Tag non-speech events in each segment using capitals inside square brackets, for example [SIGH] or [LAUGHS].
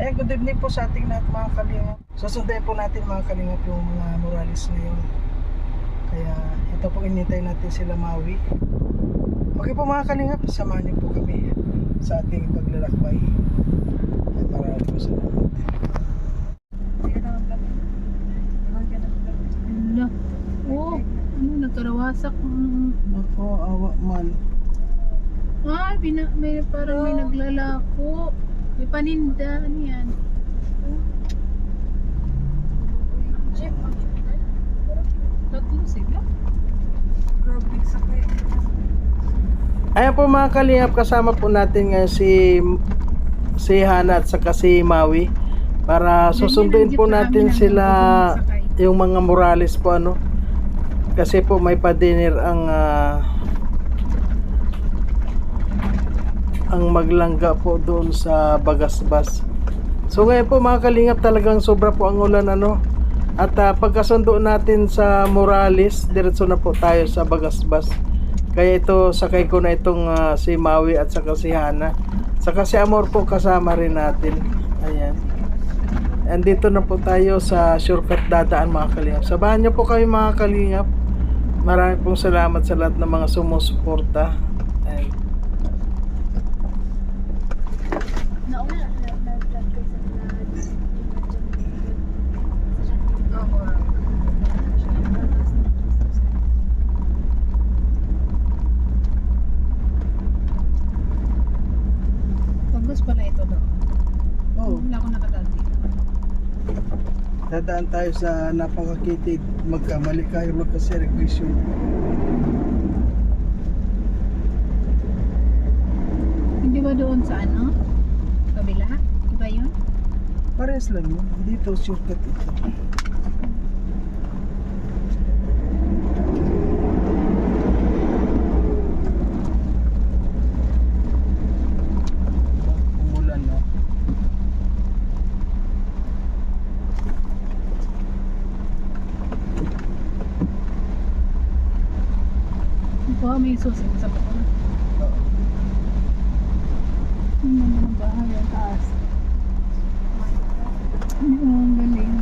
Eh, good evening po sa ating lahat mga kalingap. Susunduin po natin mga kalingap yung mga Morales ngayon. Kaya ito po inintay natin sila Maui. Okay po mga kalingap, samahan niyo po kami sa ating paglalakbay. Ay, marami po sa Ala. Oh, ano, nagkarawasak. Ako, awa man. Ah, bina, may, parang may naglalako. May paninda. Ano yan? Jeep. Tatlo sila. Grabe sa kaya. Ayan po mga kalingap, kasama po natin ngayon si si Hana at saka si Maui para susunduin po natin sila yung mga Morales po ano kasi po may pa-dinner ang ah, ang maglangga po doon sa Bagasbas so ngayon po mga kalingap talagang sobra po ang ulan ano at ah, pagkasundo natin sa Morales diretso na po tayo sa Bagasbas kaya ito sakay ko na itong ah, si Maui at saka si Hana saka si Amor po kasama rin natin ayan Andito na po tayo sa shortcut dadaan mga kalingap. Sabahan niyo po kami mga kalingap. Marami pong salamat sa lahat ng mga sumusuporta. Ayan. Nauna na nag-vlog ko sa vlog. Pagos pala ito doon. Oh, Wala akong nakadaan dito. Dadaan tayo sa napakakitid magkamali kayo magka-servisyo. Hindi ba doon sa ano? Kabila? Iba yun? Pares lang yun. Dito shortcut ito. Umulan no? Ito, may susi sa bako. Oo. Ano naman ang bahay ang taas? Ang galing.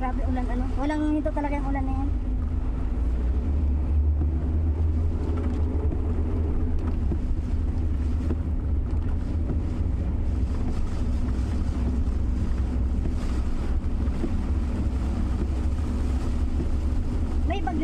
Grabe ulan ano. Walang hinto talaga yung ulan na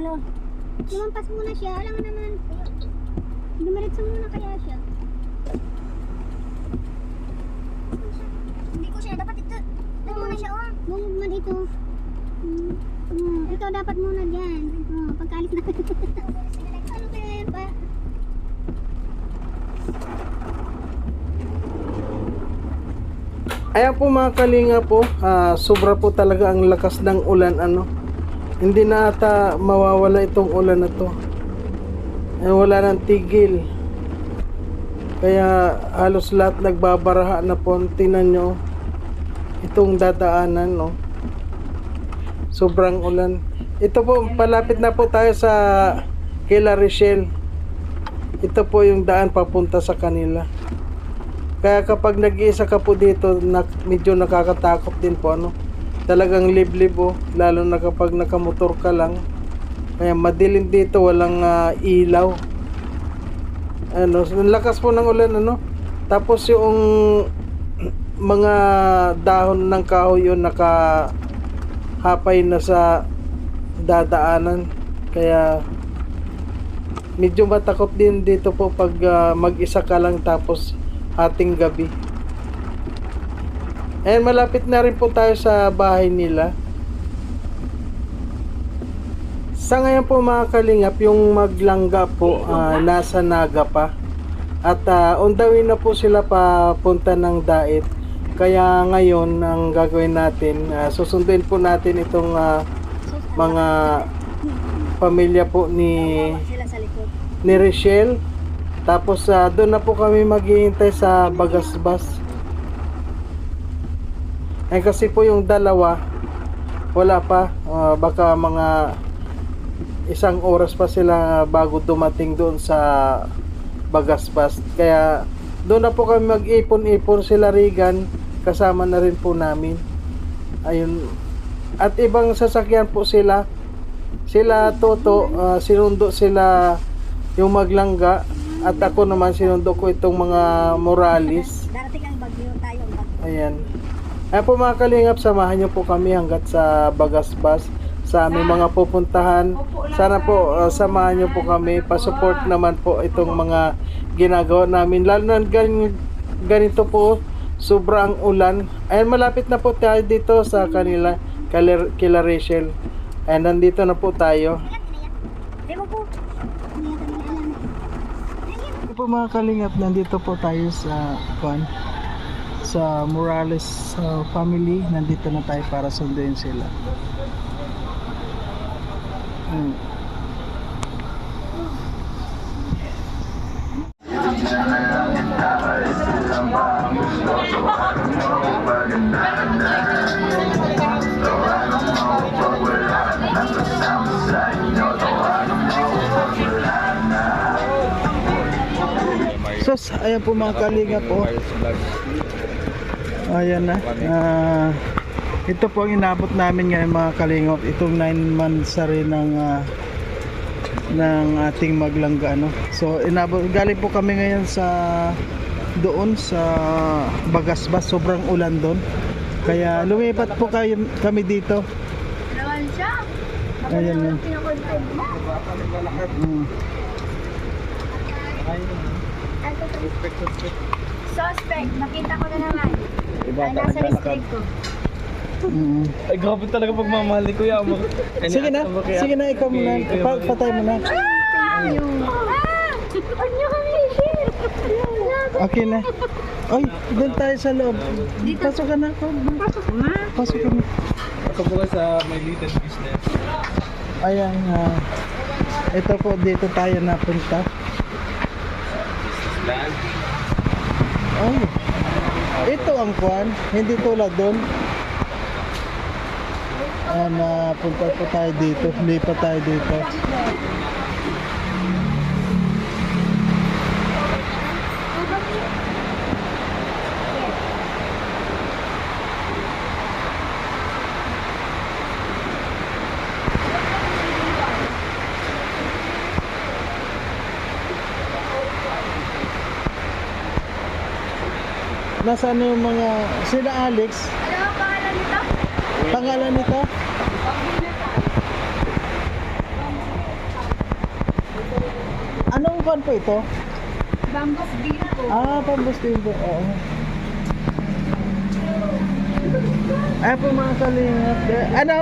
ano. Lumampas muna siya. Alam mo naman. Dumiretso muna kaya siya. Hindi ko siya. Dapat ito. Ito muna siya. Oh. Movement ito. Hmm. Hmm. Ikaw dapat muna dyan. Oh, pagkaalis na. ano kaya pa? Ayan po mga kalinga po, ah, sobra po talaga ang lakas ng ulan ano. Hindi na ata mawawala itong ulan na to. Eh, wala nang tigil. Kaya halos lahat nagbabaraha na po. Tingnan nyo itong dadaanan no. Sobrang ulan. Ito po, palapit na po tayo sa Kila Richelle. Ito po yung daan papunta sa kanila. Kaya kapag nag-iisa ka po dito, na, medyo nakakatakot din po ano. Talagang liblib oh, lalo na kapag nakamotor ka lang. Kaya madilim dito, walang ah, ilaw. Ano, lakas po ng ulan ano. Tapos yung [CLEARS THROAT] mga dahon ng kahoy yun naka hapay na sa dadaanan. Kaya medyo matakot din dito po pag ah, mag-isa ka lang tapos ating gabi. And malapit na rin po tayo sa bahay nila. Sa ngayon po mga kalingap, yung maglangga po ah, nasa Naga pa. At uh, on the way na po sila papunta ng Dait. Kaya ngayon ang gagawin natin, ah, susunduin po natin itong ah, mga pamilya po ni ni Richelle. Tapos ah, doon na po kami maghihintay sa Bagasbas. Eh kasi po yung dalawa wala pa Ah, baka mga isang oras pa sila bago dumating doon sa Bagasbas. Kaya doon na po kami mag-ipon-ipon sila Regan kasama na rin po namin. Ayun. At ibang sasakyan po sila. Sila Toto, ah, sinundo sila yung maglangga at ako naman sinundo ko itong mga Morales. Darating ang bagyo tayo. Ayan. Ayan po mga kalingap, samahan niyo po kami hanggat sa Bagasbas sa aming mga pupuntahan. Sana po uh, samahan niyo po kami, pa-support naman po itong mga ginagawa namin. Lalo na gan- ganito po, sobrang ulan. Ayan, malapit na po tayo dito sa kanila, kila, Rachel. Ayan, nandito na po tayo. Ito po mga kalingap, nandito po tayo sa kwan sa Morales uh, family. Nandito na tayo para sunduin sila. Hmm. Sus, ayan po mga kalingap po. Ayan na. Ah, ito po ang inabot namin ngayon mga kalingap. Itong 9 months na rin ng, ah, ng ating maglangga. No? So, inabot, galing po kami ngayon sa doon sa Bagasbas. Sobrang ulan doon. Kaya lumipat po kayo, kami dito. Naman siya. Ayan na. Pinakonfirm mo. Mm. Suspect, nakita ko na naman. Ay, nasa restrict ko. Mm. Ay, grabe talaga pagmamahal ni Kuya mo. [LAUGHS] Sige na, sige na, ikaw muna. Pa- patay mo na. Ano kami, shit? Okay na. Ay, doon tayo sa loob. Pasok ka na. Pasok na. Pasok ka na. Ako po sa my little business. Ayan, ah, ito po dito tayo napunta. Plan. Ay, ito ang kwan, hindi tulad doon. Ayan, napunta po tayo dito, lipat tayo dito. Nasaan na yung mga, sila Alex, Ano ang pangalan nito? pangalan nito? kuan po ito? Bambus dito. Ah, pambus din po. Oo. Ay po mga kalingap. Ano?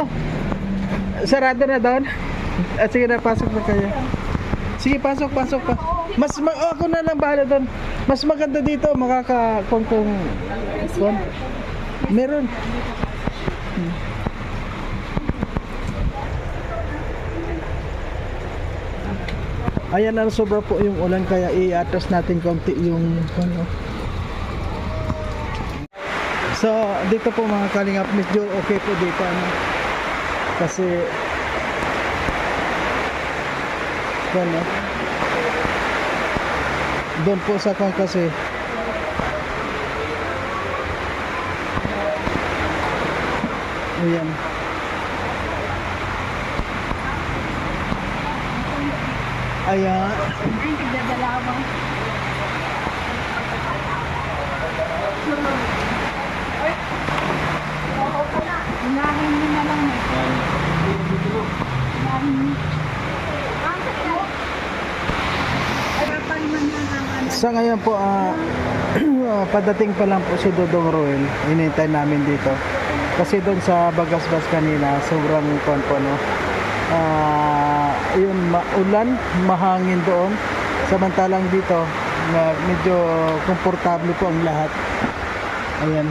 Sarado na doon? Ah, sige na, pasok na kayo. Sige, pasok, pasok pa. Mas, ma- oh, ako na lang bahala doon. Mas maganda dito, makaka, kung, kung, meron. Hmm. Ayan na sobra po yung ulan kaya i-atras natin konti yung ano. So, dito po mga kalingap, medyo okay po dito ano. Kasi ano, doon po sa kwan kasi Ayan. Ayan. Ay, nagdadalawa. Unahin mo na lang eh. Unahin mo. Kapal man lang ang ano. Sa ngayon po, [CLEARS THROAT] ah, padating pa lang po si Dodong Ruel. Inintay namin dito. Kasi doon sa Bagasbas kanina, sobrang kon po, no? Ah, yun, maulan, mahangin doon. Samantalang dito, na medyo komportable po ang lahat. Ayan.